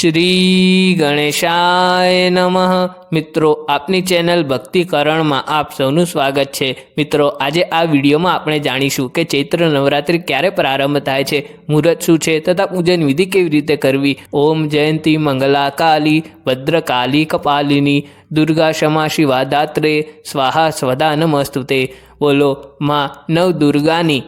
શ્રી ગણેશાય નમઃ. મિત્રો, આપની ચેનલ ભક્તિકરણમાં આપ સૌનું સ્વાગત છે. મિત્રો, આજે આ વિડીયોમાં આપણે જાણીશું કે ચૈત્ર નવરાત્રિ ક્યારે પ્રારંભ થાય છે, મુહૂર્ત શું છે, તથા પૂજન વિધિ કેવી રીતે કરવી? ઓમ જયંતી મંગલા કાલી ભદ્રકાલી કપાલિની, દુર્ગા ક્ષમા શિવા દાત્રે સ્વાહા સ્વદા નમસ્તુતે. બોલો, માં નવ દુર્ગાની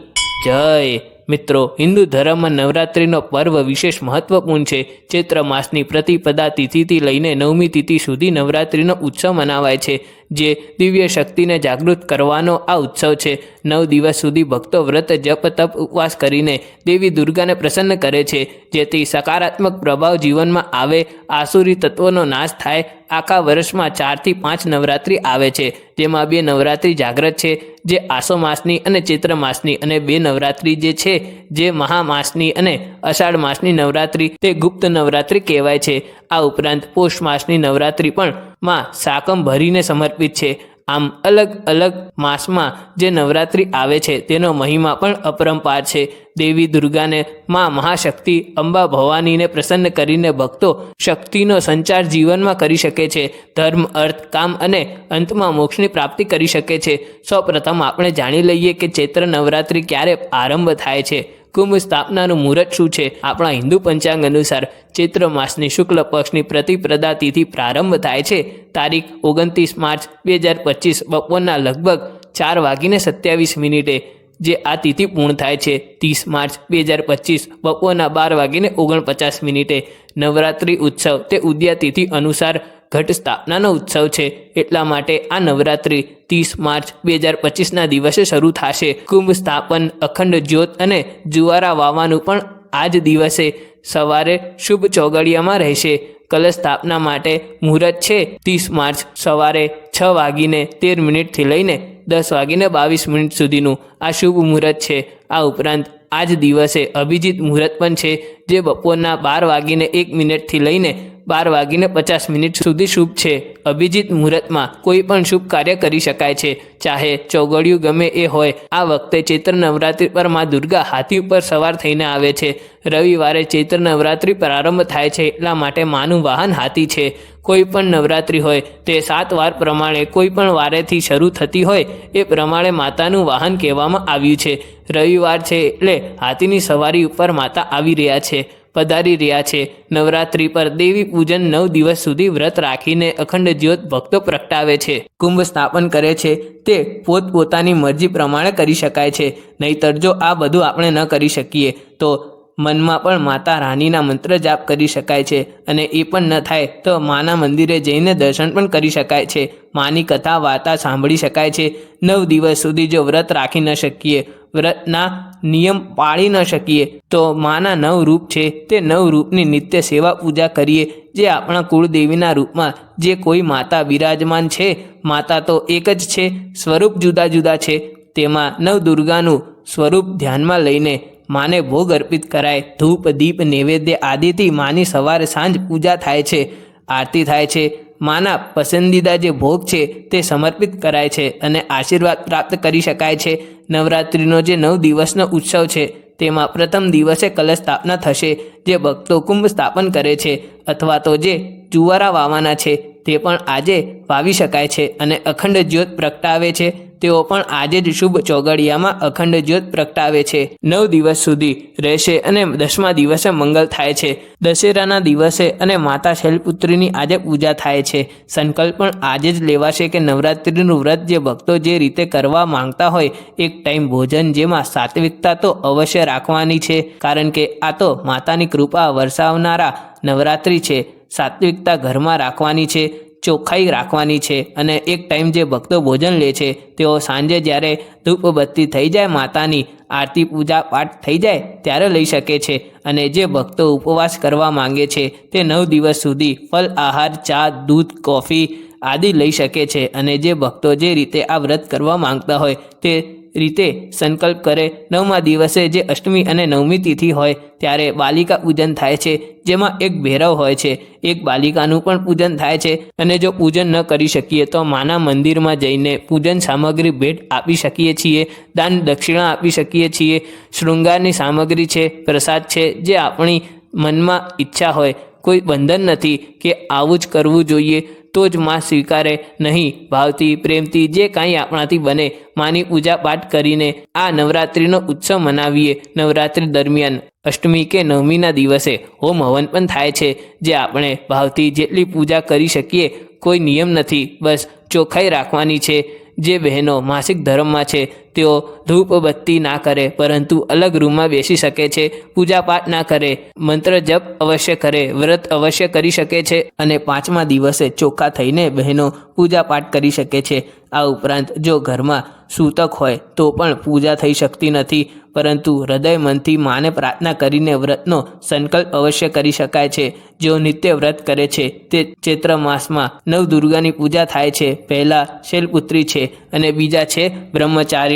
જય. મિત્રો, હિન્દુ ધર્મમાં નવરાત્રિનો પર્વ વિશેષ મહત્વપૂર્ણ છે. ચૈત્ર માસની પ્રતિપદા તિથિથી લઈને નવમી તિથિ સુધી નવરાત્રિનો ઉત્સવ મનાવાય છે, જે દિવ્ય શક્તિને જાગૃત કરવાનો આ ઉત્સવ છે. નવ દિવસ સુધી ભક્તો વ્રત, જપ, તપ ઉપવાસ કરીને દેવી દુર્ગાને પ્રસન્ન કરે છે, જેથી સકારાત્મક પ્રભાવ જીવનમાં આવે. આસુરી તત્વોનો નાશ થાય આખા વર્ષમાં ચારથી પાંચ નવરાત્રિ આવે છે. જેમાં બે નવરાત્રિ જાગ્રત છે, જે આસો માસની અને ચૈત્ર માસની અને બે નવરાત્રિ જે છે, જે મહામાસની અને અષાઢ માસની નવરાત્રિ, તે ગુપ્ત નવરાત્રિ કહેવાય છે. આ ઉપરાંત પોષ માસની નવરાત્રિ પણ માં સાકમ ભરીને સમર્પિત છે. આમ અલગ અલગ માસમાં જે નવરાત્રિ આવે છે તેનો મહિમા પણ અપરંપાર છે. દેવી દુર્ગાને માં મહાશક્તિ અંબા ભવાનીને પ્રસન્ન કરીને ભક્તો શક્તિનો સંચાર જીવનમાં કરી શકે છે. ધર્મ, અર્થ, કામ અને અંતમાં મોક્ષની પ્રાપ્તિ કરી શકે છે. સૌપ્રથમ આપણે જાણી લઈએ કે ચૈત્ર નવરાત્રિ ક્યારે આરંભ થાય છે. કુંભ સ્થાપનાનું મુહૂર્ત શું છે? આપણા હિન્દુ પંચાંગ અનુસાર ચૈત્ર માસની શુક્લ પક્ષની પ્રતિપ્રદા તિથિ પ્રારંભ થાય છે. તારીખ ઓગણત્રીસ માર્ચ બે હજાર પચીસ બપોરના લગભગ ચાર વાગીને સત્યાવીસ મિનિટે, જે આ તિથિ પૂર્ણ થાય છે. ત્રીસ માર્ચ બે હજાર પચીસ બપોરના બાર વાગીને ઓગણપચાસ મિનિટે, નવરાત્રિ ઉત્સવ તે ઉદ્યા તિથિ અનુસાર ઘટ સ્થાપનાનો ઉત્સવ છે. એટલા માટે આ નવરાત્રિ ત્રીસ માર્ચ બે હજાર પચીસના દિવસે શરૂ થશે. કુંભ સ્થાપન, અખંડ જ્યોત અને જુવારા વાવાનું પણ આ જ દિવસે સવારે શુભ ચોગડિયામાં રહેશે. કલશ સ્થાપના માટે મુહૂર્ત છે ત્રીસ માર્ચ સવારે છ વાગીને તેર મિનિટથી લઈને દસ વાગીને બાવીસ મિનિટ સુધીનું આ શુભ મુહૂર્ત છે. આ ઉપરાંત આ જ દિવસે અભિજીત મુહૂર્ત પણ છે, જે બપોરના બાર વાગીને એક મિનિટથી લઈને બાર વાગીને પચાસ મિનિટ સુધી શુભ છે. અભિજીત મુહૂર્તમાં કોઈ પણ શુભ કાર્ય કરી શકાય છે. ચાહે ચોગડિયું ગમે એ હોય, આ વખતે ચૈત્ર નવરાત્રિ પરમાં દુર્ગા હાથી ઉપર સવાર થઈને આવે છે. રવિવારે ચૈત્ર નવરાત્રિ પ્રારંભ થાય છે એટલા માટે માનું વાહન હાથી છે. કોઈ પણ નવરાત્રિ હોય, તે સાત વાર પ્રમાણે કોઈ પણ વારેથી શરૂ થતી હોય, એ પ્રમાણે માતાનું વાહન કહેવામાં આવ્યું છે. રવિવાર છે એટલે હાથીની સવારી ઉપર માતા આવી રહ્યા છે. પધારી રહ્યા છે. નવરાત્રિ પર દેવી પૂજન નવ દિવસ સુધી વ્રત રાખીને અખંડ જ્યોત ભક્તો પ્રગટાવે છે. કુંભ સ્થાપન કરે છે. તે પોતપોતાની મરજી પ્રમાણે કરી શકાય છે. નહીતર જો આ બધું આપણે ન કરી શકીએ, તો મનમાં પણ માતા રાણીના મંત્ર જાપ કરી શકાય છે અને એ પણ ન થાય તો માના મંદિરે જઈને દર્શન પણ કરી શકાય છે. માની કથા, વાર્તા સાંભળી શકાય છે. નવ દિવસ સુધી જો વ્રત રાખી ન શકીએ, વ્રતના નિયમ પાળી ન શકીએ, તો માના નવ રૂપ છે. તે નવ રૂપની નિત્ય સેવા પૂજા કરીએ. જે આપણા કુળદેવીના રૂપમાં જે કોઈ માતા બિરાજમાન છે, માતા તો એક જ છે, સ્વરૂપ જુદા જુદા છે. તેમાં નવ દુર્ગાનું સ્વરૂપ ધ્યાનમાં લઈને માને ભોગ અર્પિત કરાય. ધૂપ, દીપ, નૈવેદ્ય આદિથી માની સવારે સાંજ પૂજા થાય છે. આરતી થાય છે. માના પસંદીદા જે ભોગ છે તે સમર્પિત કરાય છે અને આશીર્વાદ પ્રાપ્ત કરી શકાય છે. નવરાત્રિનો જે નવ દિવસનો ઉત્સવ છે તેમાં પ્રથમ દિવસે કલશ સ્થાપના થશે. જે ભક્તો કુંભ સ્થાપન કરે છે અથવા તો જે જુવારા વાવાના છે તે પણ આજે વાવી શકાય છે અને અખંડ જ્યોત પ્રગટાવે છે. તેઓ પણ આજે જ શુભ ચોગડિયામાં અખંડ જ્યોત પ્રગટાવે છે. નવ દિવસ સુધી રહેશે અને દસમા દિવસે મંગલ થાય છે. દશેરાના દિવસે અને માતા શૈલપુત્રીની આજે પૂજા થાય છે. સંકલ્પ પણ આજે જ લેવાશે કે નવરાત્રિનું વ્રત જે ભક્તો જે રીતે કરવા માંગતા હોય, એક ટાઈમ ભોજન જેમાં સાત્વિકતા તો અવશ્ય રાખવાની છે, કારણ કે આ તો માતાની કૃપા વરસાવનારા નવરાત્રિ છે. સાત્વિકતા ઘરમાં રાખવાની છે. ચોખ્ખાઈ રાખવાની છે અને એક ટાઈમ જે ભક્તો ભોજન લે છે, તેઓ સાંજે જ્યારે ધૂપ બત્તી થઈ જાય, માતાની આરતી પૂજા પાઠ થઈ જાય, ત્યારે લઈ શકે છે. અને જે ભક્તો ઉપવાસ કરવા માંગે છે, તે નવ દિવસ સુધી ફલ, આહાર, ચા, દૂધ, કોફી આદિ લઈ શકે છે. અને જે ભક્તો જે રીતે આ વ્રત કરવા માંગતા હોય, તે રીતે સંકલ્પ કરે નવમા દિવસે જે અષ્ટમી અને નવમી તિથિ હોય, ત્યારે બાલિકા પૂજન થાય છે. જેમાં એક ભૈરવ હોય છે. એક બાલિકાનું પણ પૂજન થાય છે અને જો પૂજન ન કરી શકીએ, તો માના મંદિરમાં જઈને પૂજન સામગ્રી ભેટ આપી શકીએ છીએ, દાન દક્ષિણા આપી શકીએ છીએ. શૃંગારની સામગ્રી છે, પ્રસાદ છે, જે આપણી મનમાં ઈચ્છા હોય કોઈ બંધન નથી કે આવું જ કરવું જોઈએ, તો જ માં સ્વીકારે. નહીં ભાવથી પ્રેમથી જે કાંઈ આપણાથી બને, માની પૂજા પાઠ કરીને આ નવરાત્રિનો ઉત્સવ મનાવીએ નવરાત્રિ દરમિયાન. અષ્ટમી કે નવમીના દિવસે હોમ હવન પણ થાય છે, જે આપણે ભાવથી જેટલી પૂજા કરી શકીએ, કોઈ નિયમ નથી, બસ ચોખ્ખાઈ રાખવાની છે. જે બહેનો માસિક ધર્મમાં છે તેઓ ધૂપ બત્તી ના કરે, પરંતુ અલગ રૂમમાં બેસી શકે છે, પૂજાપાઠ ના કરે, મંત્ર જપ અવશ્ય કરે, વ્રત અવશ્ય કરી શકે છે અને પાંચમા દિવસે ચોખ્ખા થઈને બહેનો પૂજાપાઠ કરી શકે છે. આ ઉપરાંત જો ઘરમાં સૂતક હોય, તો પણ પૂજા થઈ શકતી નથી, પરંતુ હૃદય મનથી માને પ્રાર્થના કરીને વ્રતનો સંકલ્પ અવશ્ય કરી શકાય છે. જેઓ નિત્ય વ્રત કરે છે, તે ચૈત્ર માસમાં નવ દુર્ગાની પૂજા થાય છે. પહેલા શૈલપુત્રી છે અને બીજા છે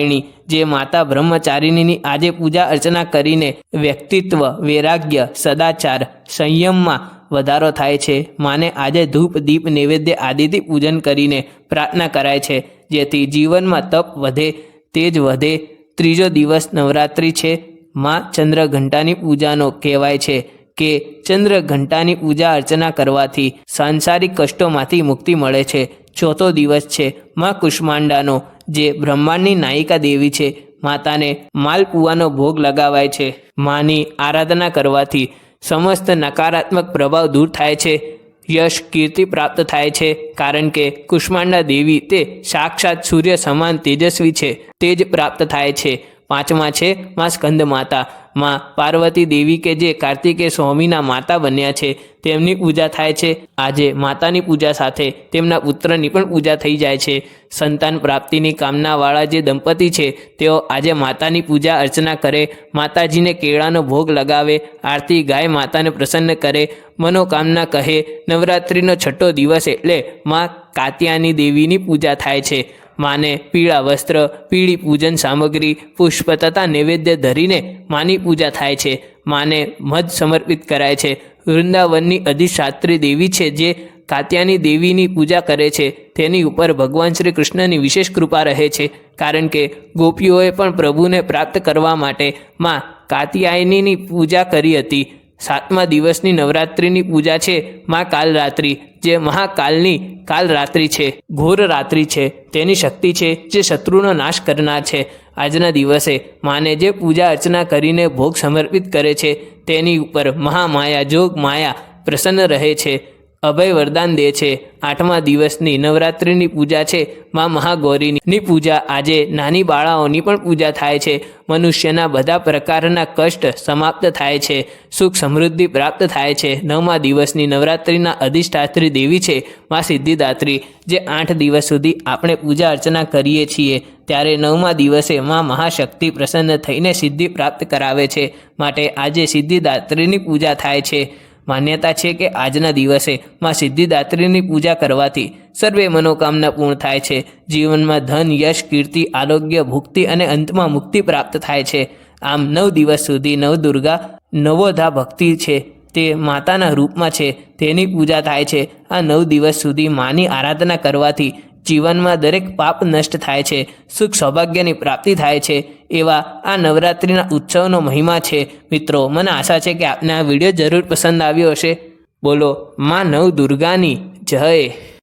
બ્રહ્મચારિણી જે માતા બ્રહ્મચારિણીની આજે પૂજા અર્ચના કરીને વ્યક્તિત્વ, વૈરાગ્ય, સદાચાર, સંયમમાં વધારો થાય છે. માને આજે ધૂપ, દીપ, નૈવેદ્ય આદિથી પૂજન કરીને પ્રાર્થના કરાય છે, જેથી જીવનમાં તપ વધે, તેજ વધે. ત્રીજો દિવસ નવરાત્રિ છે. માં ચંદ્ર ઘંટાની પૂજાનો કહેવાય છે કે ચંદ્ર ઘંટાની પૂજા અર્ચના કરવાથી સાંસારિક કષ્ટોમાંથી મુક્તિ મળે છે. ચોથો દિવસ છે માં કુષ્માંડાનો જે બ્રહ્માંડની નાયિકા દેવી છે, માતાને માલપુવાનો ભોગ લગાવાય છે. માની આરાધના કરવાથી સમસ્ત નકારાત્મક પ્રભાવ દૂર થાય છે, યશ કીર્તિ પ્રાપ્ત થાય છે, કારણ કે કુષ્માંડા દેવી તે સાક્ષાત સૂર્ય સમાન તેજસ્વી છે તેજ પ્રાપ્ત થાય છે. પાંચમા છે માં સ્કંદ માતા માં પાર્વતી દેવી કે જે કાર્તિકે સ્વામીના માતા બન્યા છે, તેમની પૂજા થાય છે. આજે માતાની પૂજા સાથે તેમના પુત્રની પણ પૂજા થઈ જાય છે. સંતાન પ્રાપ્તિની કામનાવાળા જે દંપતી છે, તેઓ આજે માતાની પૂજા અર્ચના કરે, માતાજીને કેળાનો ભોગ લગાવે, આરતી ગાય માતાને પ્રસન્ન કરે, મનોકામના કહે, નવરાત્રિનો છઠ્ઠો દિવસ એટલે માં કાત્યાની દેવીની પૂજા થાય છે. માને પીળા વસ્ત્ર, પીળી પૂજન સામગ્રી, પુષ્પ તથા નૈવેદ્ય ધરીને માની પૂજા થાય છે. માને મધ સમર્પિત કરાય છે. વૃંદાવનની અધિશાત્રી દેવી છે જે કાત્યાની દેવીની પૂજા કરે છે. તેની ઉપર ભગવાન શ્રી કૃષ્ણની વિશેષ કૃપા રહે છે. કારણ કે ગોપીઓએ પણ પ્રભુને પ્રાપ્ત કરવા માટે માં કાત્યાયનીની પૂજા કરી હતી. સાતમા દિવસની નવરાત્રિની પૂજા છે માં કાલરાત્રિ, જે મહાકાલની કાલરાત્રિ છે ઘોર રાત્રિ છે. તેની શક્તિ છે જે શત્રુનો નાશ કરનાર છે. આજના દિવસે માને જે પૂજા અર્ચના કરીને ભોગ સમર્પિત કરે છે, તેની ઉપર મહામાયા જોગ માયા પ્રસન્ન રહે છે. અભય વરદાન દે છે. આઠમા દિવસની નવરાત્રિની પૂજા છે. માં મહાગૌરીની પૂજા. આજે નાની બાળાઓની પણ પૂજા થાય છે. મનુષ્યના બધા પ્રકારના કષ્ટ સમાપ્ત થાય છે. સુખ સમૃદ્ધિ પ્રાપ્ત થાય છે. નવમા દિવસની નવરાત્રિના અધિષ્ઠાત્રી દેવી છે માં સિદ્ધિદાત્રી. જે આઠ દિવસ સુધી આપણે પૂજા અર્ચના કરીએ છીએ. ત્યારે નવમા દિવસે માં મહાશક્તિ પ્રસન્ન થઈને સિદ્ધિ પ્રાપ્ત કરાવે છે. માટે આજે સિદ્ધિદાત્રીની પૂજા થાય છે. માન્યતા છે કે આજના દિવસે માં સિદ્ધિદાત્રીની પૂજા કરવાથી સર્વે મનોકામના પૂર્ણ થાય છે. જીવનમાં ધન, યશ, કીર્તિ, આરોગ્ય, ભુક્તિ અને અંતમાં મુક્તિ પ્રાપ્ત થાય છે. આમ નવ દિવસ સુધી નવદુર્ગા નવોધા ભક્તિ છે. તે માતાના રૂપમાં છે. તેની પૂજા થાય છે. આ નવ દિવસ સુધી માની આરાધના કરવાથી જીવનમાં દરેક પાપ નષ્ટ થાય છે, સુખ સૌભાગ્યની પ્રાપ્તિ થાય છે, એવા આ નવરાત્રિના ઉત્સવનો મહિમા છે. મિત્રો, મને આશા છે કે આપને આ વીડિયો જરૂર પસંદ આવ્યો હશે. બોલો, માં નવ દુર્ગાની જય.